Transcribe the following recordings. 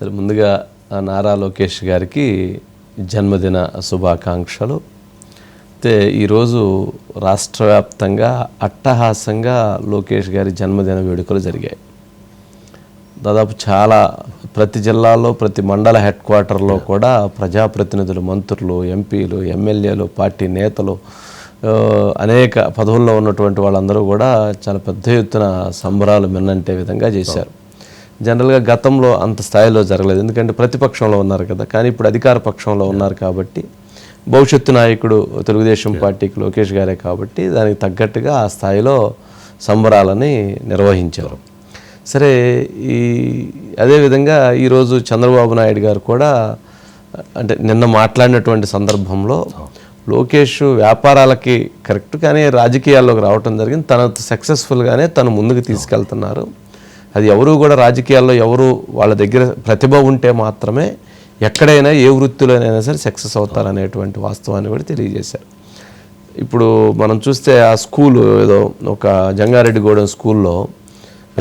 సరే ముందుగా ఆ నారా లోకేష్ గారికి జన్మదిన శుభాకాంక్షలు. అయితే ఈరోజు రాష్ట్ర వ్యాప్తంగా అట్టహాసంగా లోకేష్ గారి జన్మదిన వేడుకలు జరిగాయి. దాదాపు చాలా ప్రతి జిల్లాలో ప్రతి మండల హెడ్ క్వార్టర్లో కూడా ప్రజాప్రతినిధులు మంత్రులు ఎంపీలు ఎమ్మెల్యేలు పార్టీ నేతలు అనేక పదవుల్లో ఉన్నటువంటి వాళ్ళందరూ కూడా చాలా పెద్ద ఎత్తున సంబరాలు మిన్నంటే విధంగా చేశారు. జనరల్గా గతంలో అంత స్థాయిలో జరగలేదు. ఎందుకంటే ప్రతిపక్షంలో ఉన్నారు కదా. కానీ ఇప్పుడు అధికార పక్షంలో ఉన్నారు కాబట్టి భవిష్యత్తు నాయకుడు తెలుగుదేశం పార్టీకి లోకేష్ గారే కాబట్టి దానికి తగ్గట్టుగా ఆ స్థాయిలో సంబరాలని నిర్వహించారు. సరే ఈ అదేవిధంగా ఈరోజు చంద్రబాబు నాయుడు గారు కూడా అంటే నిన్న మాట్లాడినటువంటి సందర్భంలో లోకేష్ వ్యాపారాలకి కరెక్ట్ కానీ రాజకీయాల్లోకి రావటం జరిగింది. తన సక్సెస్ఫుల్గానే తను ముందుకు తీసుకెళ్తున్నారు. అది ఎవరు కూడా రాజకీయాల్లో ఎవరు వాళ్ళ దగ్గర ప్రతిభ ఉంటే మాత్రమే ఎక్కడైనా ఏ వృత్తిలోనైనా సరే సక్సెస్ అవుతారనేటువంటి వాస్తవాన్ని కూడా తెలియజేశారు. ఇప్పుడు మనం చూస్తే ఆ స్కూల్ ఏదో ఒక జంగారెడ్డిగూడెం స్కూల్లో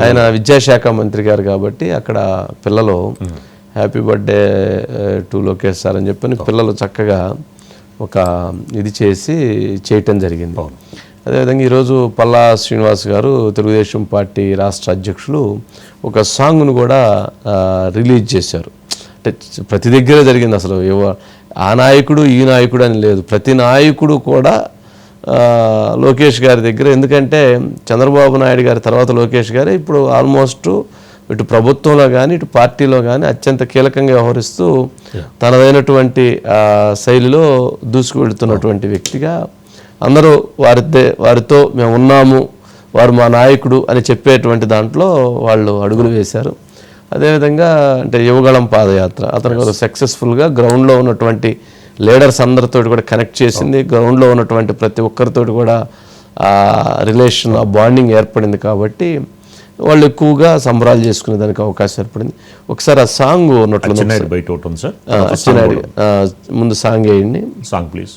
ఆయన విద్యాశాఖ మంత్రి గారు కాబట్టి అక్కడ పిల్లలు happy birthday to Lokesh sir అని చెప్పని పిల్లలు చక్కగా ఒక ఇది చేసి చేయటం జరిగింది. అదేవిధంగా ఈరోజు పల్లా శ్రీనివాస్ గారు తెలుగుదేశం పార్టీ రాష్ట్ర అధ్యక్షులు ఒక సాంగ్ను కూడా రిలీజ్ చేశారు. అంటే ప్రతి దగ్గర జరిగింది అసలు. ఆ నాయకుడు ఈ నాయకుడు అని లేదు. ప్రతి నాయకుడు కూడా లోకేష్ గారి దగ్గర. ఎందుకంటే చంద్రబాబు నాయుడు గారి తర్వాత లోకేష్ గారే ఇప్పుడు ఆల్మోస్ట్ ఇటు ప్రభుత్వంలో కానీ ఇటు పార్టీలో కానీ అత్యంత కీలకంగా వ్యవహరిస్తూ తనదైనటువంటి శైలిలో దూసుకు వెళుతున్నటువంటి వ్యక్తిగా అందరూ వారితే వారితో మేము ఉన్నాము వారు మా నాయకుడు అని చెప్పేటువంటి దాంట్లో వాళ్ళు అడుగులు వేశారు. అదేవిధంగా అంటే యువగళం పాదయాత్ర అతను సక్సెస్ఫుల్గా గ్రౌండ్లో ఉన్నటువంటి లీడర్స్ అందరితో కూడా కనెక్ట్ చేసింది. గ్రౌండ్లో ఉన్నటువంటి ప్రతి ఒక్కరితో కూడా ఆ రిలేషన్ ఆ బాండింగ్ ఏర్పడింది కాబట్టి వాళ్ళు ఎక్కువగా సంబరాలు చేసుకునే దానికి అవకాశం ఏర్పడింది. ఒకసారి ఆ సాంగ్ ఉన్నట్లు ముందు సాంగ్ వేయండి. Song please.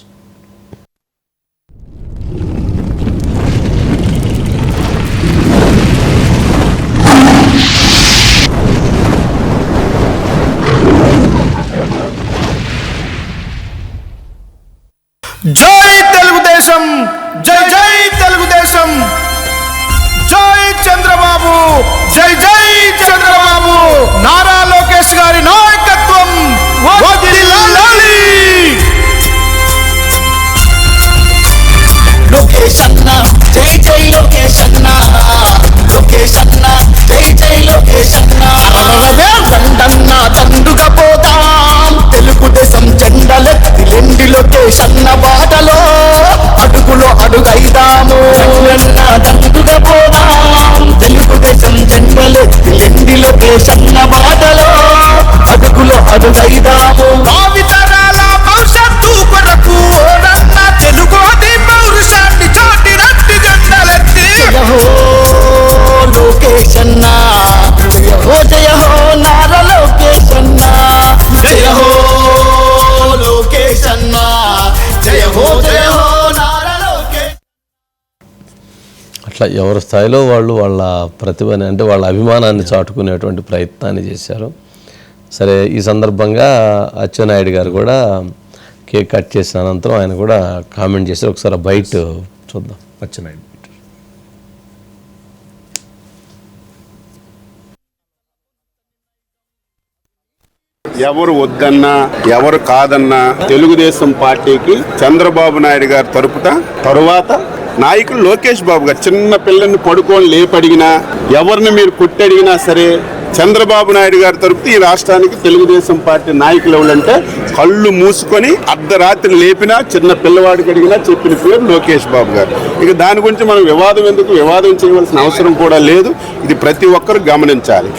తెలుగుదేశం జై జై తెలుగుదేశం. జై చంద్రబాబు. జై జై చంద్రబాబు. నారా లోకేష్ గారి నాయకత్వం. లోకేష్ అన్న జై జై లోకేష్ అన్న. లోకేష్ అన్న జై జై లోకేష్ అన్న. దండన్న దండుగా పోదాం. తెలుగుదేశం జెండలెత్తి లెండి లోకేష్ అన్న అడుగైదాము దండుగా పోదాం. తెలుగుదేశం లెండి లోకేష్ అన్న బాటలో అడుగులో అడుగైదాము అట్లా ఎవరి స్థాయిలో వాళ్ళు వాళ్ళ ప్రతిభని అంటే వాళ్ళ అభిమానాన్ని చాటుకునేటువంటి ప్రయత్నాన్ని చేశారు. సరే ఈ సందర్భంగా అచ్చెన్నాయుడు గారు కూడా కేక్ కట్ చేసిన అనంతరం ఆయన కూడా కామెంట్ చేశారు. ఒకసారి బయట చూద్దాం. అచ్చెన్నాయుడు. ఎవరు వద్దన్నా ఎవరు కాదన్నా తెలుగుదేశం పార్టీకి చంద్రబాబు నాయుడు గారు తరపుట తరువాత నాయకులు లోకేష్ బాబు గారు చిన్న పిల్లల్ని పడుకొని లేపడిగినా ఎవరిని మీరు కొట్టడిగినా సరే చంద్రబాబు నాయుడు గారి తరపున ఈ రాష్ట్రానికి తెలుగుదేశం పార్టీ నాయకులు ఎవరంటే కళ్ళు మూసుకొని అర్ధరాత్రి లేపినా చిన్న పిల్లవాడికి అడిగినా చెప్పిన పేరు లోకేష్ బాబు గారు. ఇక దాని గురించి మనం వివాదం ఎందుకు వివాదం చేయవలసిన అవసరం కూడా లేదు. ఇది ప్రతి ఒక్కరు గమనించాలి.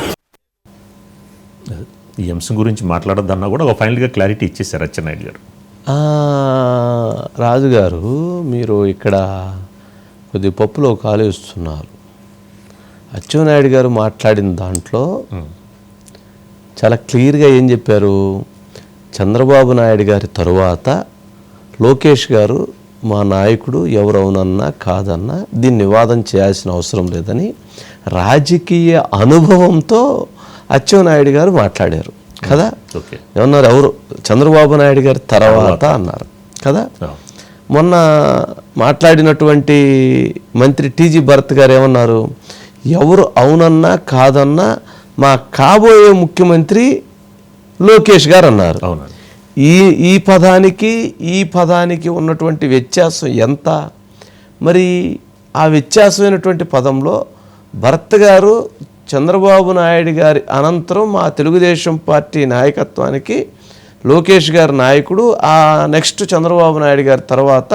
ఈ అంశం గురించి మాట్లాడొద్దన్నా కూడా ఒక ఫైనల్గా క్లారిటీ ఇచ్చేసారు అచ్చెన్నాయుడు గారు. రాజుగారు మీరు ఇక్కడ కొద్ది పప్పులో కాలేస్తున్నారు అచ్చెన్నాయుడు గారు మాట్లాడిన దాంట్లో చాలా క్లియర్గా ఏం చెప్పారు? చంద్రబాబు నాయుడు గారి తరువాత లోకేష్ గారు మా నాయకుడు ఎవరవునన్నా కాదన్నా దీన్ని వివాదం చేయాల్సిన అవసరం లేదని రాజకీయ అనుభవంతో అచ్చెన్నాయుడు గారు మాట్లాడారు. కదా? ఏమన్నారు? ఎవరు? చంద్రబాబు నాయుడు గారి తర్వాత అన్నారు. కదా? మొన్న మాట్లాడినటువంటి మంత్రి టీజీ భరత్ గారు ఏమన్నారు? ఎవరు అవునన్నా కాదన్నా మా కాబోయే ముఖ్యమంత్రి లోకేష్ గారు అన్నారు. ఈ ఈ పదానికి ఈ పదానికి ఉన్నటువంటి వ్యత్యాసం ఎంత? మరి ఆ వ్యత్యాసమైనటువంటి పదంలో భరత్ గారు చంద్రబాబు నాయుడు గారి అనంతరం మా తెలుగుదేశం పార్టీ నాయకత్వానికి లోకేష్ గారి నాయకుడు ఆ నెక్స్ట్ చంద్రబాబు నాయుడు గారి తర్వాత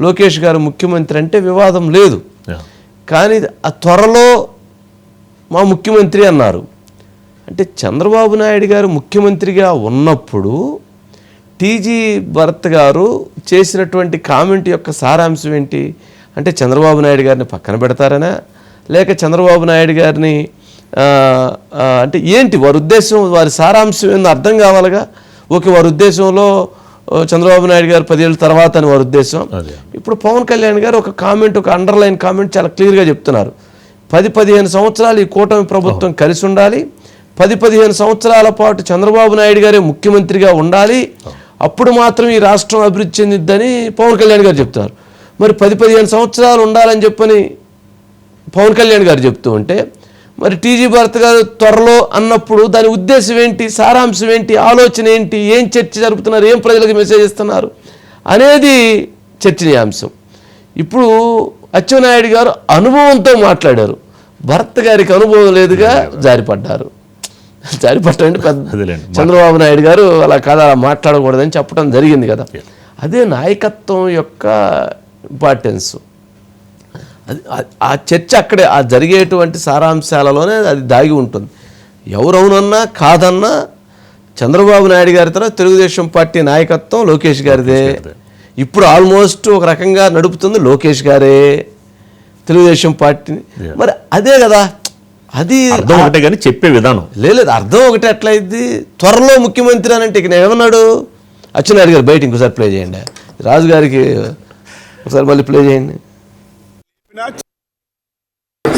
లోకేష్ గారు ముఖ్యమంత్రి అంటే వివాదం లేదు. కానీ ఆ త్వరలో మా ముఖ్యమంత్రి అన్నారు. అంటే చంద్రబాబు నాయుడు గారు ముఖ్యమంత్రిగా ఉన్నప్పుడు టీజీ భరత్ గారు చేసినటువంటి కామెంట్ యొక్క సారాంశం ఏంటి? అంటే చంద్రబాబు నాయుడు గారిని పక్కన పెడతారనా? లేక చంద్రబాబు నాయుడు గారిని అంటే ఏంటి వారి ఉద్దేశం వారి సారాంశం ఏందో అర్థం కావాలిగా? ఓకే వారి ఉద్దేశంలో చంద్రబాబు నాయుడు గారు పదేళ్ళ తర్వాత అని వారి ఉద్దేశం. ఇప్పుడు పవన్ కళ్యాణ్ గారు ఒక కామెంట్ ఒక అండర్లైన్ కామెంట్ చాలా క్లియర్గా చెప్తున్నారు. పది పదిహేను సంవత్సరాలు ఈ కూటమి ప్రభుత్వం కలిసి ఉండాలి. పది పదిహేను సంవత్సరాల పాటు చంద్రబాబు నాయుడు గారే ముఖ్యమంత్రిగా ఉండాలి. అప్పుడు మాత్రం ఈ రాష్ట్రం అభివృద్ధి చెందిద్దని పవన్ కళ్యాణ్ గారు చెప్తున్నారు. మరి పది పదిహేను సంవత్సరాలు ఉండాలని చెప్పని పవన్ కళ్యాణ్ గారు చెప్తూ ఉంటే మరి టీజీ భరత్ గారు త్వరలో అన్నప్పుడు దాని ఉద్దేశం ఏంటి? సారాంశం ఏంటి? ఆలోచన ఏంటి? ఏం చర్చ జరుపుతున్నారు? ఏం ప్రజలకు మెసేజ్ ఇస్తున్నారు? అనేది చర్చనీయాంశం. ఇప్పుడు అచ్చెన్నాయుడు గారు అనుభవంతో మాట్లాడారు. భరత్ గారికి అనుభవం లేదుగా జారిపడ్డారు. జారిపడ్డం అంటే పెద్ద అదేలేండి. చంద్రబాబు నాయుడు గారు అలా కాదు అలా మాట్లాడకూడదని చెప్పడం జరిగింది కదా. అదే నాయకత్వం యొక్క ఇంపార్టెన్స్ అది ఆ- చర్చ అక్కడే ఆ జరిగేటువంటి సారాంశాలలోనే అది దాగి ఉంటుంది. ఎవరవునన్నా కాదన్నా చంద్రబాబు నాయుడు గారి తర్వాత తెలుగుదేశం పార్టీ నాయకత్వం లోకేష్ గారిదే. ఇప్పుడు ఆల్మోస్ట్ ఒక రకంగా నడుపుతుంది లోకేష్ గారే. తెలుగుదేశం పార్టీని మరి అదే కదా. అది అర్థం ఒకటే కానీ చెప్పే విధానం. లేదు అర్థం ఒకటి ఎట్లయింది త్వరలో ముఖ్యమంత్రి అని అంటే ఇక నేను ఏమన్నాడు అచ్చెన్నాయుడు గారు బయట ఇంకోసారి ప్లే చేయండి. రాజు గారికి ఒకసారి మళ్ళీ ప్లే చేయండి.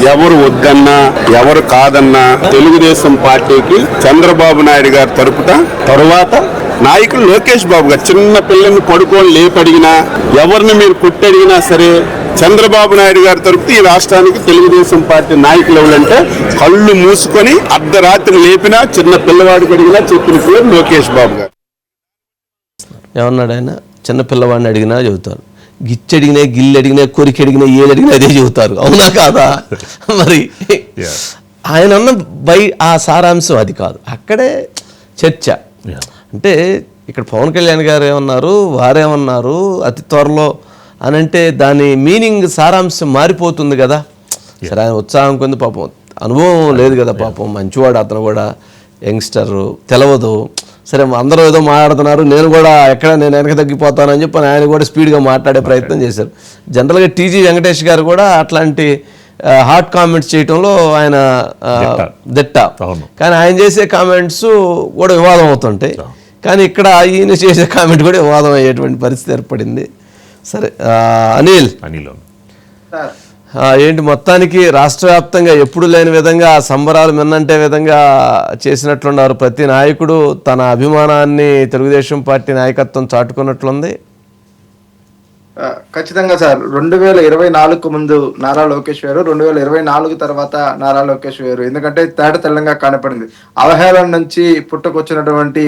ఎవరు వద్దన్నా ఎవరు కాదన్నా తెలుగుదేశం పార్టీకి చంద్రబాబు నాయుడు గారు తరపుట తరువాత నాయకులు లోకేష్ బాబు గారు చిన్న పిల్లల్ని పడుకొని లేపడిగినా ఎవరిని మీరు కుట్టడిగినా సరే చంద్రబాబు నాయుడు గారి తరపున ఈ రాష్ట్రానికి తెలుగుదేశం పార్టీ నాయకులు ఎవరంటే కళ్ళు మూసుకొని అర్ధరాత్రి లేపినా చిన్న పిల్లవాడికి అడిగినా చెప్పిన పేరు లోకేష్ బాబు గారు. ఏమన్నాడు ఆయన? చిన్న పిల్లవాడిని అడిగినా చెబుతారు. గిచ్చి అడిగినా గిల్లి అడిగినా కొరికి అడిగినా ఏది అడిగినా అదే చెబుతారు. అవునా కాదా? మరి. ఆయన అన్న బై ఆ సారాంశం అది కాదు. అక్కడే చర్చ. అంటే ఇక్కడ పవన్ కళ్యాణ్ గారు ఏమన్నారు? వారేమన్నారు? అతి త్వరలో అని అంటే దాని మీనింగ్ సారాంశం మారిపోతుంది కదా. సరే ఆయన ఉత్సాహం కొంది పాపం. అనుభవం లేదు కదా పాపం. మంచివాడు అతను కూడా యంగ్స్టర్ తెలవదు. సరే అందరూ ఏదో మాట్లాడుతున్నారు. నేను కూడా ఎక్కడ నేను వెనక తగ్గిపోతానని చెప్పి ఆయన కూడా స్పీడ్గా మాట్లాడే ప్రయత్నం చేశారు. జనరల్గా టీజీ వెంకటేష్ గారు కూడా అట్లాంటి హాట్ కామెంట్స్ చేయటంలో ఆయన దిట్ట. కానీ ఆయన చేసే కామెంట్స్ కూడా వివాదం అవుతుంటాయి. కానీ ఇక్కడ ఈయన చేసే కామెంట్ కూడా వివాదం అయ్యేటువంటి పరిస్థితి ఏర్పడింది. సరే అనిల్. అనిలో. ఏంటి మొత్తానికి రాష్ట్ర వ్యాప్తంగా ఎప్పుడు లేని విధంగా సంబరాలు మిన్నంటే విధంగా చేసినట్లున్నారు. ప్రతి నాయకుడు తన అభిమానాన్ని తెలుగుదేశం పార్టీ నాయకత్వం చాటుకున్నట్లుంది. ఖచ్చితంగా సార్. రెండు వేల ఇరవై నాలుగు ముందు నారా లోకేష్ వేరు రెండు వేల ఇరవై నాలుగు తర్వాత నారా లోకేష్ వేరు ఎందుకంటే తేట తెల్లంగా కనపడింది. అవహేళన నుంచి పుట్టుకొచ్చినటువంటి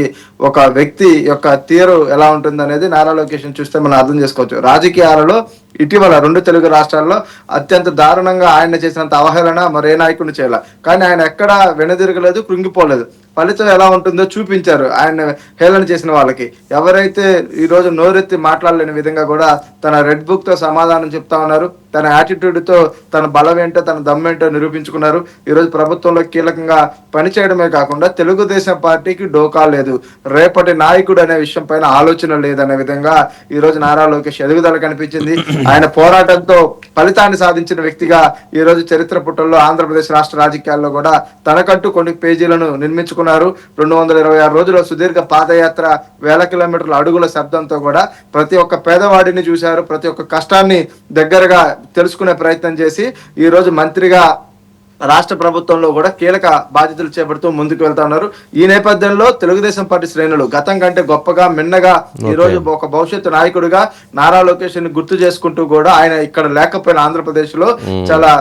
ఒక వ్యక్తి యొక్క తీరు ఎలా ఉంటుంది అనేది నారా లోకేష్ చూస్తే మనం అర్థం చేసుకోవచ్చు. రాజకీయాలలో ఇటీవల రెండు తెలుగు రాష్ట్రాల్లో అత్యంత దారుణంగా ఆయన చేసినంత అవహేళన మరే నాయకుడు చేయాల. కానీ ఆయన ఎక్కడా వెనుదిరగలేదు కృంగిపోలేదు. ఫలితం ఎలా ఉంటుందో చూపించారు ఆయన హేళన చేసిన వాళ్ళకి. ఎవరైతే ఈ రోజు నోరెత్తి మాట్లాడలేని విధంగా కూడా తన రెడ్ బుక్తో సమాధానం చెప్తా ఉన్నారు. తన యాటిట్యూడ్తో తన బలం ఏంటో తన దమ్మేంటో నిరూపించుకున్నారు. ఈ రోజు ప్రభుత్వంలో కీలకంగా పనిచేయడమే కాకుండా తెలుగుదేశం పార్టీకి డోకా లేదు. రేపటి నాయకుడు అనే విషయం పైన ఆలోచన లేదనే విధంగా ఈ రోజు నారా లోకేష్ ఎదుగుదల కనిపించింది. ఆయన పోరాటంతో ఫలితాన్ని సాధించిన వ్యక్తిగా ఈ రోజు చరిత్ర పుటల్లో ఆంధ్రప్రదేశ్ రాష్ట్ర రాజకీయాల్లో కూడా తనకంటూ కొన్ని పేజీలను నిర్మించుకున్నారు. రెండు వందల ఇరవై ఆరు రోజుల సుదీర్ఘ పాదయాత్ర వేల కిలోమీటర్ల అడుగుల శబ్దంతో కూడా ప్రతి ఒక్క పేదవాడిని చూశారు. ప్రతి ఒక్క కష్టాన్ని దగ్గరగా తెలుసుకునే ప్రయత్నం చేసి ఈ రోజు మంత్రిగా రాష్ట్ర ప్రభుత్వంలో కూడా కీలక బాధ్యతలు చేపడుతూ ముందుకు వెళ్తా ఉన్నారు. ఈ నేపథ్యంలో తెలుగుదేశం పార్టీ శ్రేణులు గతం కంటే గొప్పగా మిన్నగా ఈ రోజు ఒక భవిష్యత్తు నాయకుడిగా నారా లోకేష్ని గుర్తు చేసుకుంటూ కూడా ఆయన ఇక్కడ లేకపోయిన ఆంధ్రప్రదేశ్లో చాలా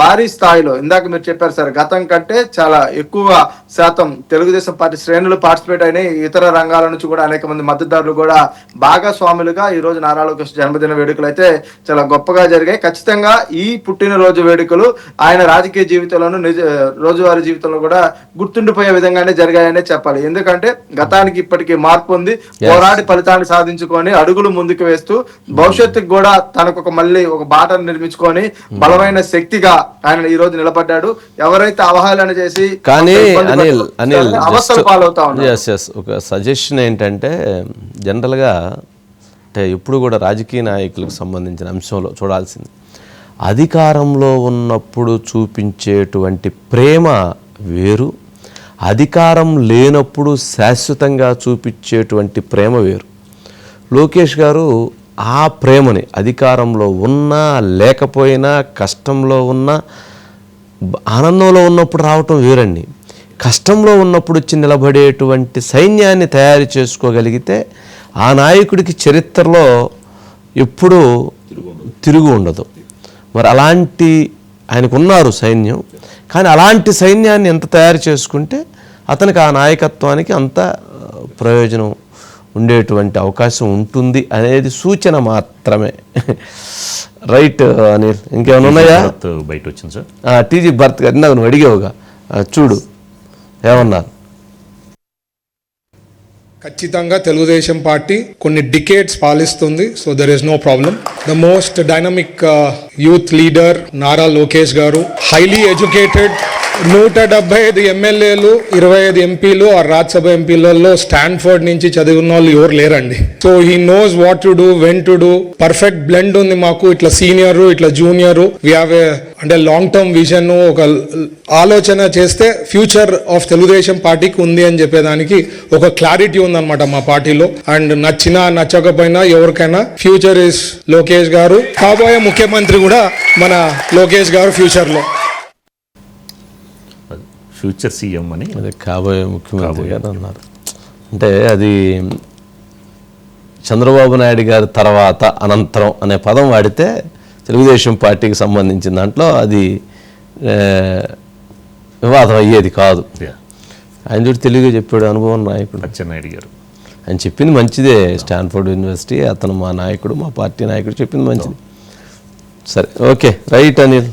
భారీ స్థాయిలో ఇందాక మీరు చెప్పారు సార్ గతం కంటే చాలా ఎక్కువ శాతం తెలుగుదేశం పార్టీ శ్రేణులు పార్టిసిపేట్ అయినాయి. ఇతర రంగాల నుంచి కూడా అనేక మంది మద్దతుదారులు కూడా భాగస్వాములుగా ఈ రోజు నారా లోకేష్ జన్మదిన వేడుకలు అయితే చాలా గొప్పగా జరిగాయి. ఖచ్చితంగా ఈ పుట్టినరోజు వేడుకలు ఆయన రాజకీయ జీవితంలోను నిజ రోజువారీ జీవితంలో కూడా గుర్తుండిపోయే విధంగానే జరిగాయనే చెప్పాలి. ఎందుకంటే గతానికి ఇప్పటికీ మార్పు ఉంది. పోరాడి ఫలితాన్ని సాధించుకొని అడుగులు ముందుకు వేస్తూ భవిష్యత్తుకు కూడా తనకు ఒక మళ్ళీ ఒక బాటను నిర్మించుకొని బలమైన శక్తిగా ఆయన ఈ రోజు నిలబడ్డాడు. ఎవరైతే అవహేళన చేసి కానీ ఇబ్బంది అనిల్ పడుతూ అనిల్ అవస్థలు పాలవుతా ఒక సజెషన్ ఏంటంటే జనరల్గా అంటే ఎప్పుడు కూడా రాజకీయ నాయకులకు సంబంధించిన అంశంలో చూడాల్సింది. అధికారంలో ఉన్నప్పుడు చూపించేటువంటి ప్రేమ వేరు అధికారం లేనప్పుడు శాశ్వతంగా చూపించేటువంటి ప్రేమ వేరు. లోకేష్ గారు ఆ ప్రేమని అధికారంలో ఉన్నా లేకపోయినా కష్టంలో ఉన్నా ఆనందంలో ఉన్నప్పుడు రావటం వేరండి. కష్టంలో ఉన్నప్పుడు వచ్చి నిలబడేటువంటి సైన్యాన్ని తయారు చేసుకోగలిగితే ఆ నాయకుడికి చరిత్రలో ఎప్పుడూ తిరుగు ఉండదు. మరి అలాంటి ఆయనకు ఉన్నారు సైన్యం. కానీ అలాంటి సైన్యాన్ని ఎంత తయారు చేసుకుంటే అతనికి ఆ నాయకత్వానికి అంత ప్రయోజనం ఉండేటువంటి అవకాశం ఉంటుంది అనేది సూచన మాత్రమే. రైట్ అనిల్ ఇంకేమైనా ఉన్నాయా? బయట వచ్చింది సార్. టీజీ భర్త్ గారు ఇందాక నువ్వు అడిగావుగా. చూడు ఏమన్నారు? ఖచ్చితంగా తెలుగుదేశం పార్టీ కొన్ని decades పాలిస్తుంది so there is no problem the most dynamic youth leader Nara Lokesh garu highly educated నూట డెబ్బై ఐదు ఎమ్మెల్యేలు ఇరవై ఐదు ఎంపీలు ఆ రాజ్యసభ ఎంపీలలో స్టాన్ఫర్డ్ నుంచి చదివిన వాళ్ళు ఎవరు లేరండి. So he knows what to do when to do perfect blend ఉంది మాకు ఇట్లా సీనియర్ ఇట్లా జూనియర్ వి హ్యావ్ అంటే లాంగ్ టర్మ్ విజన్ ఒక ఆలోచన చేస్తే ఫ్యూచర్ ఆఫ్ తెలుగుదేశం పార్టీకి ఉంది అని చెప్పేదానికి ఒక క్లారిటీ ఉంది. ఉందన్నమాట మా పార్టీలో. అండ్ నచ్చినా నచ్చకపోయినా ఎవరికైనా ఫ్యూచర్ ఇస్ లోకేష్ గారు. కాబోయే ముఖ్యమంత్రి కూడా మన లోకేష్ గారు ఫ్యూచర్లో. ఫ్యూచర్ సీఎం అని అది కాబోయే ముఖ్యమంత్రి గారు అన్నారు. అంటే అది చంద్రబాబు నాయుడు గారి తర్వాత అనంతరం అనే పదం వాడితే తెలుగుదేశం పార్టీకి సంబంధించిన దాంట్లో అది వివాదం అయ్యేది కాదు. ఆయన చూడు తెలుగుగా చెప్పాడు అనుభవం నాయకుడు. అచ్చెన్నాయుడు గారు. ఆయన చెప్పింది మంచిదే స్టాన్ఫోర్డ్ యూనివర్సిటీ అతను మా నాయకుడు మా పార్టీ నాయకుడు చెప్పింది మంచిది. సరే ఓకే రైట్ అనిల్.